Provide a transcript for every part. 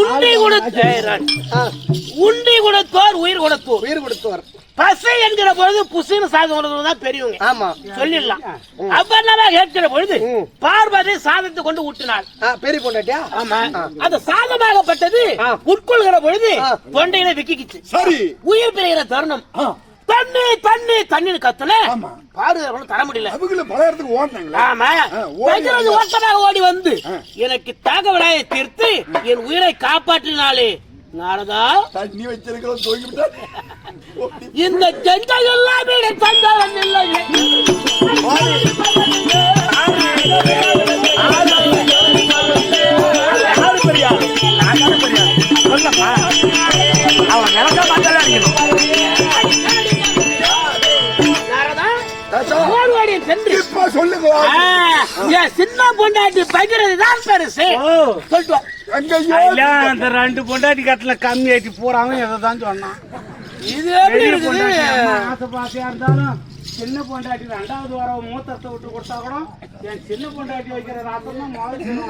உண்டி கொடுத்தேன் உண்டி கொடுத்தோர் உயிர் கொடுத்தோர். உயிர் கொடுத்தவர் பசை என்கிற பொழுது புசின்னு சாதம் தான் பெரியவங்க. ஆமா. சொல்லிடலாம். அவ்வளவா கேட்கிற பொழுது. பார்வதி சாதத்தை கொண்டு ஊட்டினாள். பெரிய பொண்டாட்டியா? ஆமா. அந்த சாதமாகப்பட்டது. உட்கொள்கிற பொழுது. தொண்டையில விக்கிக்கிச்சு. சரி. உயிர் பிரிகிற தருணம். தண்ணி தண்ணி தண்ணி கத்தல ஆமா. பாருங்க தர முடியல அவங்கள பல இடத்துக்கு ஓடினாங்களா ஆமா வைக்கிறது. ஓட்டமாக ஓடி வந்து. எனக்கு தகவலாயை தீர்த்து என் உயிரை காப்பாற்றினாலே நாரதா தண்ணி வச்சிருக்கிறோம் தூங்கிவிட்டா இந்த ஜெண்டை எல்லாமே தந்தாரம் இல்லை யாரு பெரிய ஆளு? சொல்லுங்க சின்ன பொண்டாட்டி பகிரது தான் பெருசு. சொல்லிட்டு அந்த ரெண்டு பொண்டாட்டி கட்டல கம்மி ஆயிட்டு போறாங்க இதை தான் சொன்னான். இது ஆசை பாசையா இருந்தாலும் சின்ன பொண்டாட்டி ரெண்டாவது வாரம் மூத்தத்தை விட்டு கொடுத்தா கூட என் சின்ன பொண்டாட்டி வைக்கிற ராத்தம் தான் முதல்ல.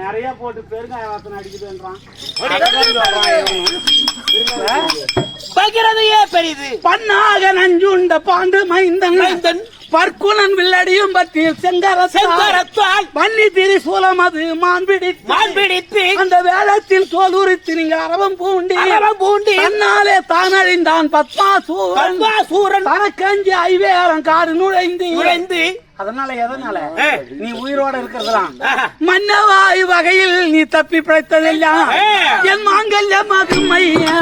நிறைய போட்டு பெருங்காய வாசனை அடிக்குதுன்றான். பகிரதையே பெரியது பண்ணாக நஞ்சுண்ட பாண்டு மைந்தன். மைந்தன். பற்குணன் வில்லடியும் செங்கர செங்கரத்தால் பண்ணி திரி சூலம் அது மான்பிடி மான் பிடித்து அந்த வேளத்தில் தோலுரித்து நீங்க அரவம் பூண்டி அரவம் பூண்டி. தன்னாலே தான் அழிந்தான் பத்மாசூரன் பத்மாசூரன் தனக்கஞ்சி ஐவேரம் காடு நுழைந்து நுழைந்து அதனால எதனால. நீ உயிரோட இருக்கிறதுலாம். மன்னவாய் வகையில் நீ தப்பி பிழைத்ததெல்லாம். என் மாங்கல்ய மதுமையா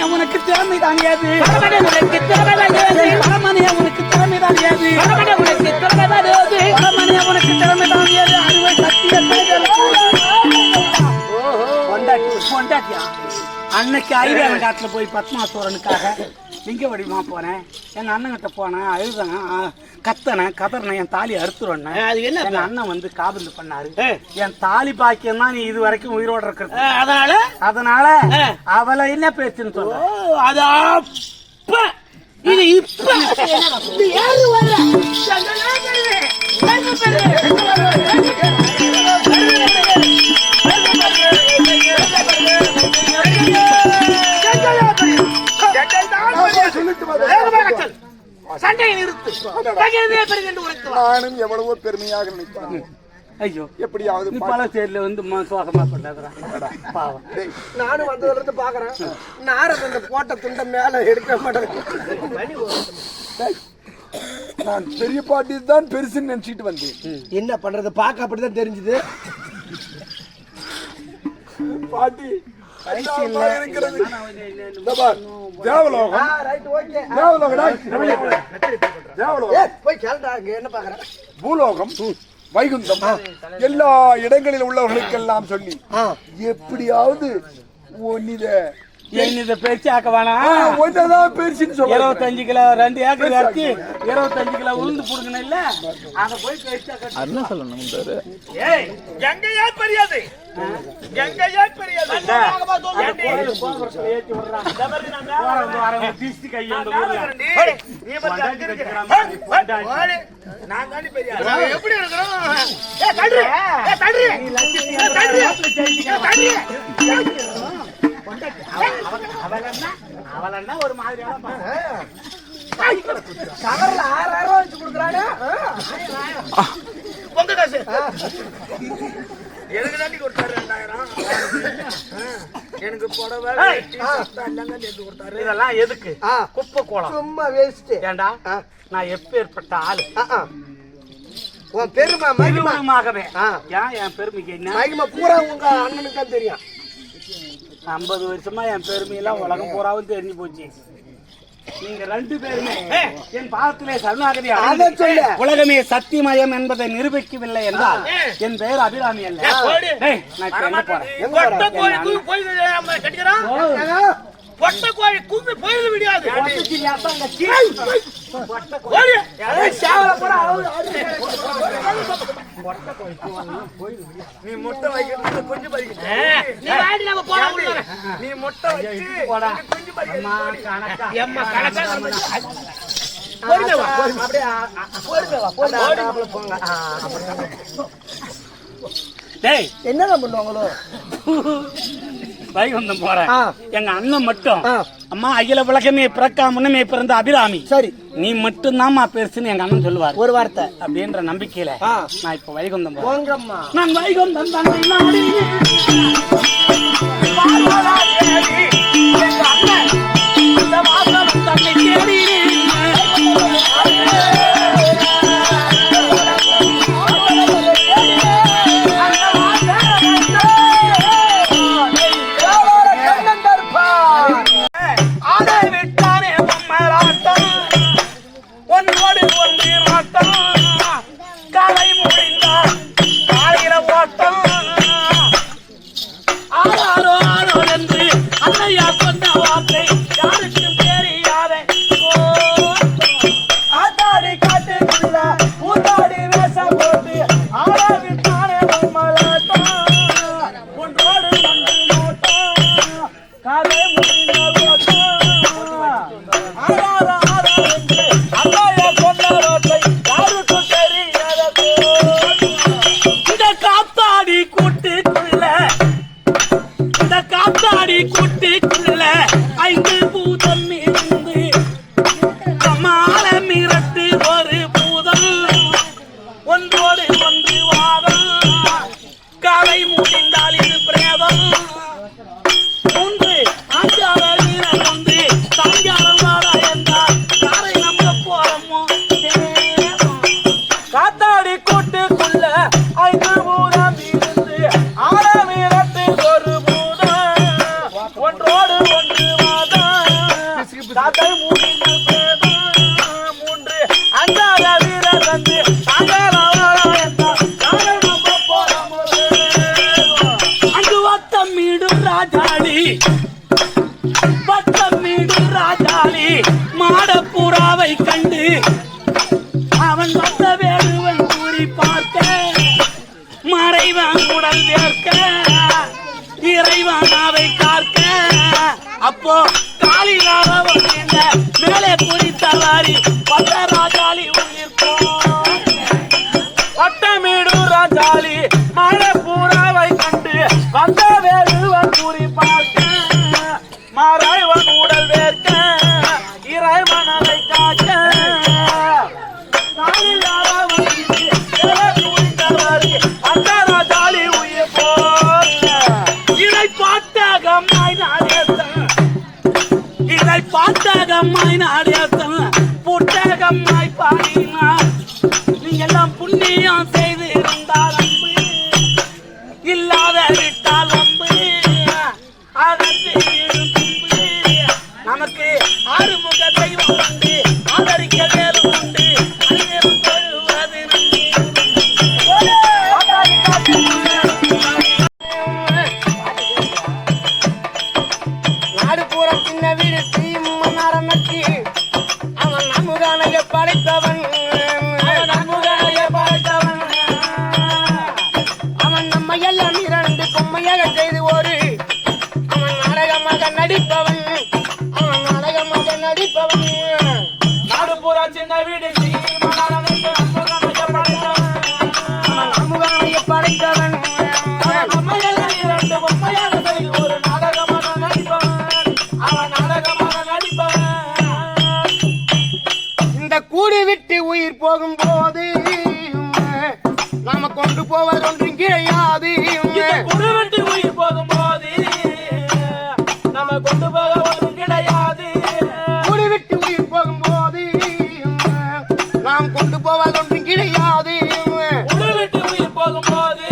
பரமனே உனக்கு திறமை தான் ஏது? பரமனே உனக்கு திறமைதான் ஏது? என் பரமனே உனக்கு திறமை தான் ஏது? பரமனே உனக்கு திறமைதான் ஏது? பரமனே உனக்கு திறமை தான் ஏது அறுவை சத்தியத்தை பொண்டாட்டி பொண்டாட்டியா? அன்னைக்கு ஐவேலம் காட்டுல போய் பத்மாசூரனுக்காக லிங்க வடிவமா போனேன் என் அண்ணன்கிட்ட போனேன் அழுதேன் ஆ, கத்தனேன் கதறினேன் என் தாலி அறுத்துருவேன் ஆ, அது என்ன என் அண்ணன் வந்து காபந்து பண்ணாரு. என் தாலி பாக்கியம் தான் நீ இது வரைக்கும் உயிரோட இருக்கிறது. ஆ, அதனால? அதனால. அவளை என்ன பேச்சுன்னு ஓ, சொல்ற அது அப்ப. இது இப்ப. நானும் எவ்வளவோ பெருமையாக நினைக்கிறேன். ஐயோ. எப்படியாவது பல சேர்ல வந்து ம- சுவாசமா பண்ணாதடா பாவம். டேய், நானும் வந்ததுல இருந்து பாக்குறேன். நாரத இந்த போட்ட துண்டை மேல எடுக்க மாட்டேன் டேய், நான் பெரிய பாட்டி தான் பெருசுன்னு நினைச்சிட்டு வந்தேன். என்ன பண்றது? பாக்க அப்படிதான் தெரிஞ்சது. பாட்டி தேவலோகம். தேவலோகம் பூலோகம் வைகுந்தம். எல்லா இடங்களில் உள்ளவர்களுக்கெல்லாம் சொல்லி எப்படியாவது ஒன்னித இதை பேச்சு ஆக்க வேணாம். ஒன்னதான் பெருசுன்னு சொல்ல இருபத்தஞ்சு கிலோ ரெண்டு ஏக்கர் அரிசி இருபத்தஞ்சு கிலோ உளுந்து புடுங்கணும் இல்ல? அத போய் ஆக்க ஏய், எங்கேயா பெரியது பெரியது எப்படி இருக்கிறோம்? அவளன்னா ஒரு மாதிரியான பாரு. கவர்ல ஆறாயிரம் ரூபாய் வச்சு கொடுக்குறானே. பொங்க காசு. எனக்கு தாண்டி கொடுத்தாரு ரெண்டாயிரம். எனக்கு புடவை வேட்டி, சட்டை எல்லாம் தாண்டி எடுத்து கொடுத்தாரு. இதெல்லாம் எதுக்கு? ஆ. குப்பை கோலம். சும்மா வேஸ்ட் ஏண்டா? நான் எப்பேற்பட்ட ஆளு? உன் பெருமை மகிமா. திருமணமாகவே ஆ. ஏன் என் பெருமைக்கு என்ன? மகிமா பூரா உங்க அண்ணனுக்கு தான் தெரியும். ஐம்பது வருஷமா என் பெருமையெல்லாம் உலகம் பூராவும் தெரிஞ்சு போச்சு. நீங்க ரெண்டு பேருமே என் பாதத்திலே சரணாகதி அதை சொல்லு. உலகமே சத்தியமயம் என்பதை நிரூபிக்கவில்லை என்றால் என் பெயர் அபிராமி அல்ல. நான் போறேன். வர? கோழி விடியாது. கோழி நீ முட்டை வைக்கிறது கொஞ்சம் நீ முட்டை வச்சு என்னதான் பண்ணுவாங்களோ? வைகுந்தம் போறேன். எங்க அண்ணன் மட்டும். அம்மா அகில உலகமே பிறக்கா முன்னமே பிறந்த அபிராமி. சரி. நீ மட்டும்தாம்மா பெருசுன்னு எங்க அண்ணன் சொல்லுவார். ஒரு வார்த்தை. அப்படின்ற நம்பிக்கையில. நான் இப்ப வைகுந்தம் போறேன். நான் வைகுந்தம் தந்தை மாடப்புறாவை கண்டு அவன் வந்த வேடுவன் கூறி பார்க்க மறைவான் உடல் வேர்க்க இறைவன் அவை காக்க. அப்போ காளிதாரவன் என்ற மேலே குறித்தவாரி பத்த பட்ட ராஜாலி உள்ளிருக்கோம் பட்டமேடு ராஜாலி பாட்டகமாய் நாடேத்தன் பாடினார். நீங்க எல்லாம் புண்ணியம் செய்து இருந்தால் அம்பு இல்லாத விட்டால் அம்பு நமக்கு ஆறுமுக தெய்வம் ஆதரிக்க வேலும் உண்டு நாடு பூரா சின்ன வீடு உயிர் போகும் போது நாம கொண்டு போவது ஒன்றும் கிடையாது உயிர் போகும்போது நம்ம கொண்டு போக ஒன்றும் கிடையாது. கூடு விட்டு உயிர் போகும் போது நாம் கொண்டு போவது ஒன்றும் கிடையாது குருவெட்டு உயிர் போகும்போது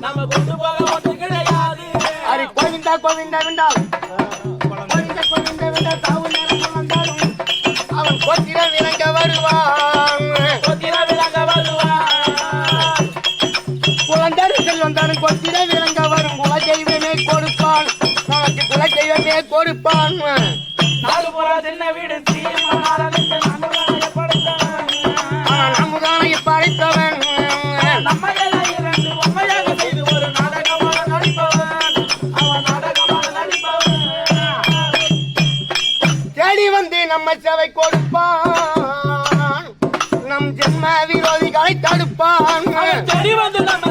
நம்ம கொண்டு போக ஒன்றும் கிடையாது. அரி கோவிந்தா கோவிந்தா வெண்டால் செல்வந்தானும் கொத்திர விளங்க வரும் குல தெய்வமே கொடுப்பான். நமக்கு குல தெய்வமே கொடுப்பான். நாலு புறா சின்ன வீடு நன்மையை படைத்தவன். தேடி வந்து நம்ம சேவை கொடுப்பான். நம் ஜென்ம விரோதிகளை தடுப்பான். செடி வந்து நம்ம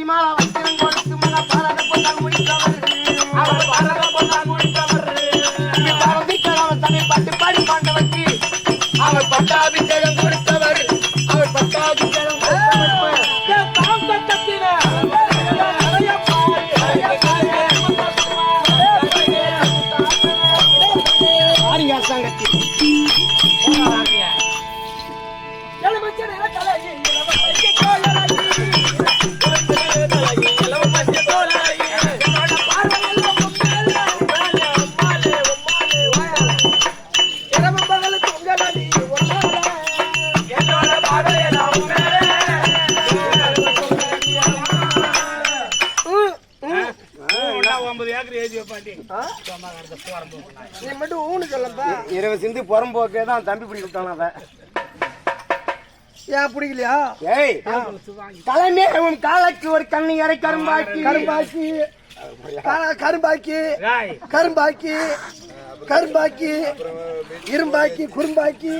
பத்திரம் படுத்தி கொடுத்து மன பாராட்ட முடித்தவர் அவர் பாரத பொன்னார் முடித்தவர் பாட்டு பாடி பாண்டவர்க்கு அவர் பட்டாபிஷேகம் கொடுத்தவர். நீ மட்டும் ஊனு சொல்லப்பா. இருபது சிந்து புறம்போக்கே தான் தம்பி பிடி விட்டான் அவன். ஏன் பிடிக்கலையா? ஏய் தலைமே உன் காலைக்கு ஒரு கண்ணி அரை கரும்பாக்கி. கரும்பாக்கி. கரும்பாக்கி. கரும்பாக்கி. கரும்பாக்கி. இரும்பாக்கி குறும்பாக்கி.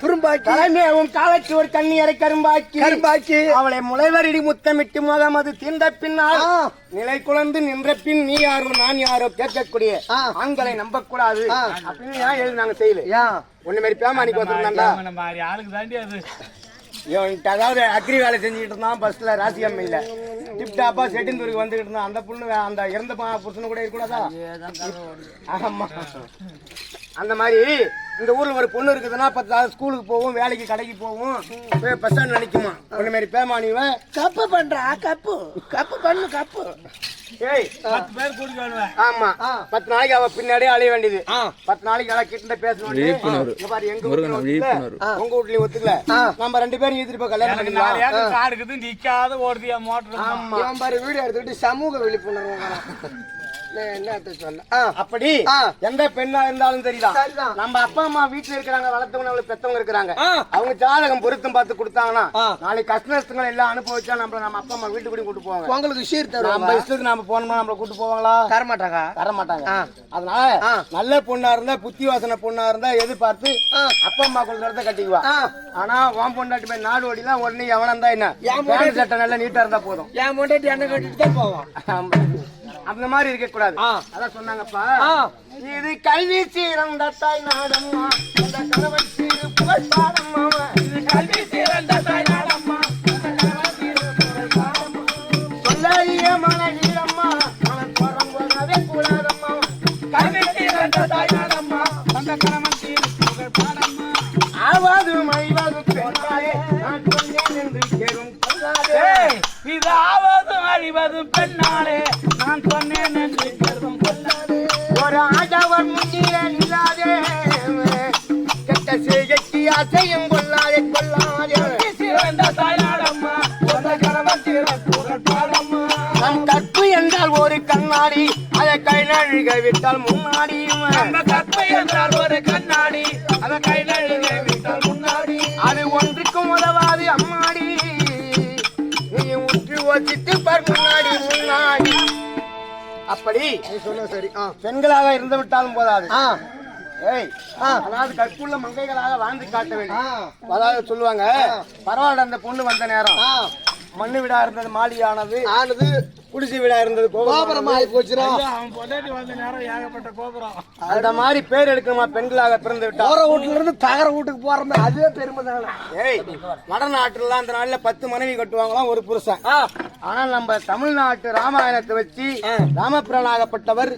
துரும்பாக்கி தலைமே உன் காலைக்கு ஒரு கண்ணி அரை கரும்பாக்கி. கரும்பாக்கி. அவளை முளைவரிடி முத்தமிட்டு முகமது தீர்ந்த பின்னால். நிலை குழந்து நின்ற பின் நீ யாரோ நான் யாரோ கேட்கக்கூடிய. ஆண்களை நம்பக்கூடாது ஆ. அப்படின்னு ஏன் எழுதி நாங்க செய்யல? ஏன் ஒண்ணு மாதிரி பேமானிக்கு வந்திருந்தாண்டா? நம்ம மாதிரி ஆளுக்கு தாண்டி அது. இவன்கிட்ட அதாவது அக்ரி வேலை செஞ்சுக்கிட்டு இருந்தான் பஸ்ல ராசி அம்மையில. டிப்டாப்பா செட்டிந்தூருக்கு வந்துகிட்டு இருந்தான். அந்த பொண்ணு அந்த இறந்த புருஷனு கூட இருக்கக்கூடாதா? ஆமா. அந்த மாதிரி இந்த ஊர்ல ஒரு பொண்ணு இருக்குதுன்னா பத்து ஸ்கூலுக்கு போகும் வேலைக்கு கடைக்கு போகும் போய் பஸ் ஸ்டாண்ட் நினைக்குமா ஒண்ணு மாதிரி பேமானிவன் கப்பு பண்றா கப்பு. கப்பு பண்ணு கப்பு. ஏய் பத்து பேர் ஆமா. பத்து நாளைக்கு அவ பின்னாடியே அலைய வேண்டியது. பத்து நாளைக்கு எல்லாம் கிட்ட பேசணும் இங்க பாரு எங்க உங்க வீட்லயும் ஒத்துக்கல. நம்ம ரெண்டு பேரும் ஈத்துட்டு போய் கல்யாணம் பண்ணிக்கலாம். நிக்காத ஓடுதியா மோட்டர் ஆமா. இவன் பாரு வீடியோ எடுத்துக்கிட்டு சமூக விழிப்புணர்வு. என்ன சொல்ல அப்படி. எந்த பெண்ணா இருந்தாலும் சரிதான். நம்ம அப்பா அம்மா வீட்டுல இருக்கிறாங்க வளர்த்தவங்க நம்மளுக்கு பெத்தவங்க இருக்கிறாங்க. அவங்க ஜாதகம் பொருத்தம் பார்த்து கொடுத்தாங்கன்னா. நாளைக்கு கஷ்ட நஷ்டங்கள் எல்லாம் அனுபவிச்சா நம்மள நம்ம அப்பா அம்மா வீட்டுக்கு கூட கூட்டு போவாங்க உங்களுக்கு சீர் நம்ம தருவாங்க இஷ்டத்துக்கு நம்ம போனோம்னா நம்மள கூட்டு போவாங்களா தர மாட்டாங்க ஆ. அதனால ஆ. நல்ல பொண்ணா இருந்தா புத்தி வாசனை பொண்ணா இருந்தா எதிர்பார்த்து. அப்பா அம்மா கொடுக்கறத கட்டிக்குவா. ஆனா உன் பொண்டாட்டி போய் நாடு ஓடிலாம் உடனே எவனா இருந்தா என்ன என் பேண்ட் சட்டை நல்லா நீட்டா இருந்தா போதும் என் முன்னாடி என்ன கட்டிட்டு தான் போவான். அந்த மாதிரி இருக்க கூடாது. அதான் சொன்னாங்கப்பா. இது கல்வி சீரந்த தாய் நாடம்மா சீரு இது கல்வி சீரந்த தாய் நாடம்மா. சொல்லாதிய மனநீரம்மா கூடாதம்மா. கல்வி சீரந்த தாய் நாடம்மா அந்த ஆவாது மைவாது பெண்ணாலே நான் சொன்னேன் என்று கேளும் இது ஆவதும் அழிவதும் பெண்ணாலே. கண்ணாடி அதை கை நழுக விட்டால் முன்னாடியும் நம்ம கற்பை என்றால் ஒரு கண்ணாடி. அத கை நழுக விட்டால் முன்னாடி. அது ஒன்றுக்கும் உதவாது அம்மாடி. நீ உற்று வச்சிட்டு பார் முன்னாடி முன்னாடி. அப்படி நீ சொன்ன சரி. பெண்களாக இருந்து விட்டாலும் போதாது. அதாவது கற்புள்ள மங்கைகளாக வாழ்ந்து காட்ட வேண்டும். அதாவது சொல்லுவாங்க பரவாயில்ல அந்த பொண்ணு வந்த நேரம். மண்ணு வீடா இருந்தது மாளிகையானது ஆனது குடிசை வீடா இருந்தது கோபுரம். ஆகி போச்சுரா? அவன் பொண்டாட்டி வந்த நேரம் ஏகப்பட்ட கோபுரம். அந்த மாதிரி பேர் எடுக்கணுமா பெண்களாக பிறந்து விட்டா? போற வீட்டுல இருந்து தகர வீட்டுக்கு போறமே அதுவே பெருமை தானே ஏய் வடநாட்டுல அந்த நாள்ல பத்து மனைவி கட்டுவாங்களாம் ஒரு புருஷன். ஆனா நம்ம தமிழ்நாட்டு ராமாயணத்தை வச்சு ராமபிரனாகப்பட்டவர்.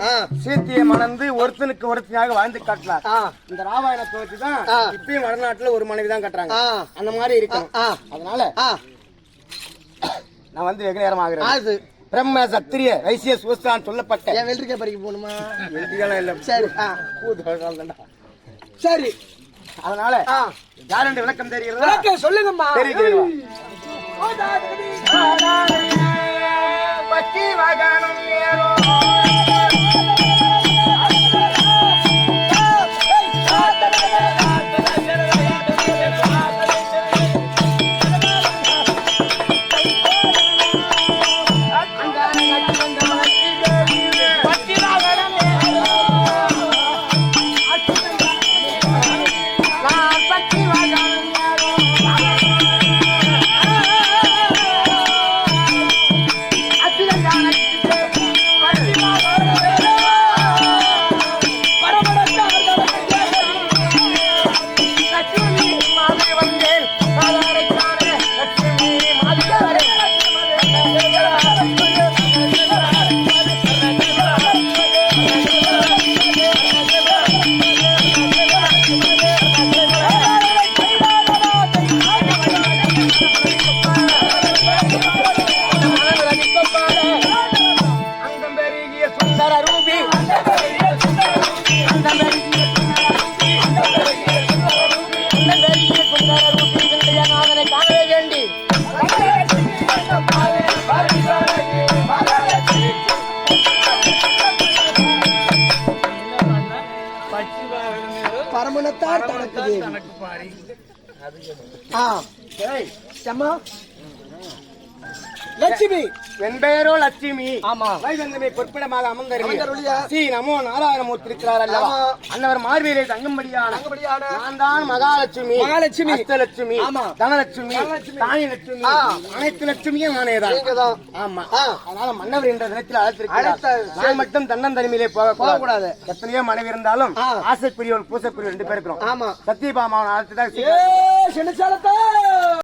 சீத்தையை மணந்து ஒருத்தனுக்கு ஒருத்தனாக வாழ்ந்து காட்டினார். ஆ. இந்த ராமாயணத்தை வச்சுதான். இப்பயும் வடநாட்டுல ஒரு மனைவி தான் கட்டுறாங்க. அந்த மாதிரி இருக்கணும். ஆ. அதனால ஆ. நான் வந்து வெகு நேரம் ஆகிறேன் பிரம்ம சத்திரிய வைசிய சூஸ்தான் சொல்லப்பட்ட என் வெள்ளரிக்காய் பறிக்க போகணுமா? எழுதியெல்லாம் இல்ல. சரி ஆ. சரி. அதனால யாருடைய விளக்கம் தெரிகிறதா? விளக்கம் சொல்லுங்கம்மா. தெரிகிறதா? பரமணத்தார் தனக்கு தேவி. ஆ செம்மா. லட்சுமி என் பெயரோ லட்சுமி ஆமா வைகந்தமை பொற்பிடமாக அமர்ந்தருளிய. ஸ்ரீ நமோ நாராயணமூர்த்தி இருக்கிறார் அல்லவா. அன்னவர் மார்பிலே தங்கும்படியான நான் தான் மகாலட்சுமி மகாலட்சுமி. அஷ்டலட்சுமி ஆமா. தனலட்சுமி. தானி லட்சுமி. அனைத்து லட்சுமியும் நானேதான் நீங்கதான் ஆமா. அதனால மன்னவர் என்ற தினத்தில் அழைத்திருக்கிறார் அழைத்தார். நான் மட்டும் தன்னந்தனிமையிலே போக போகக்கூடாது. எத்தனையோ மனைவி இருந்தாலும் ஆ. ஆசைக்குரியவள் பூசைக்குரியவள் ரெண்டு பேர் இருக்கிறோம் ஆமா சத்தியபாமாவன் ஏ சின்னச்சாலத்தை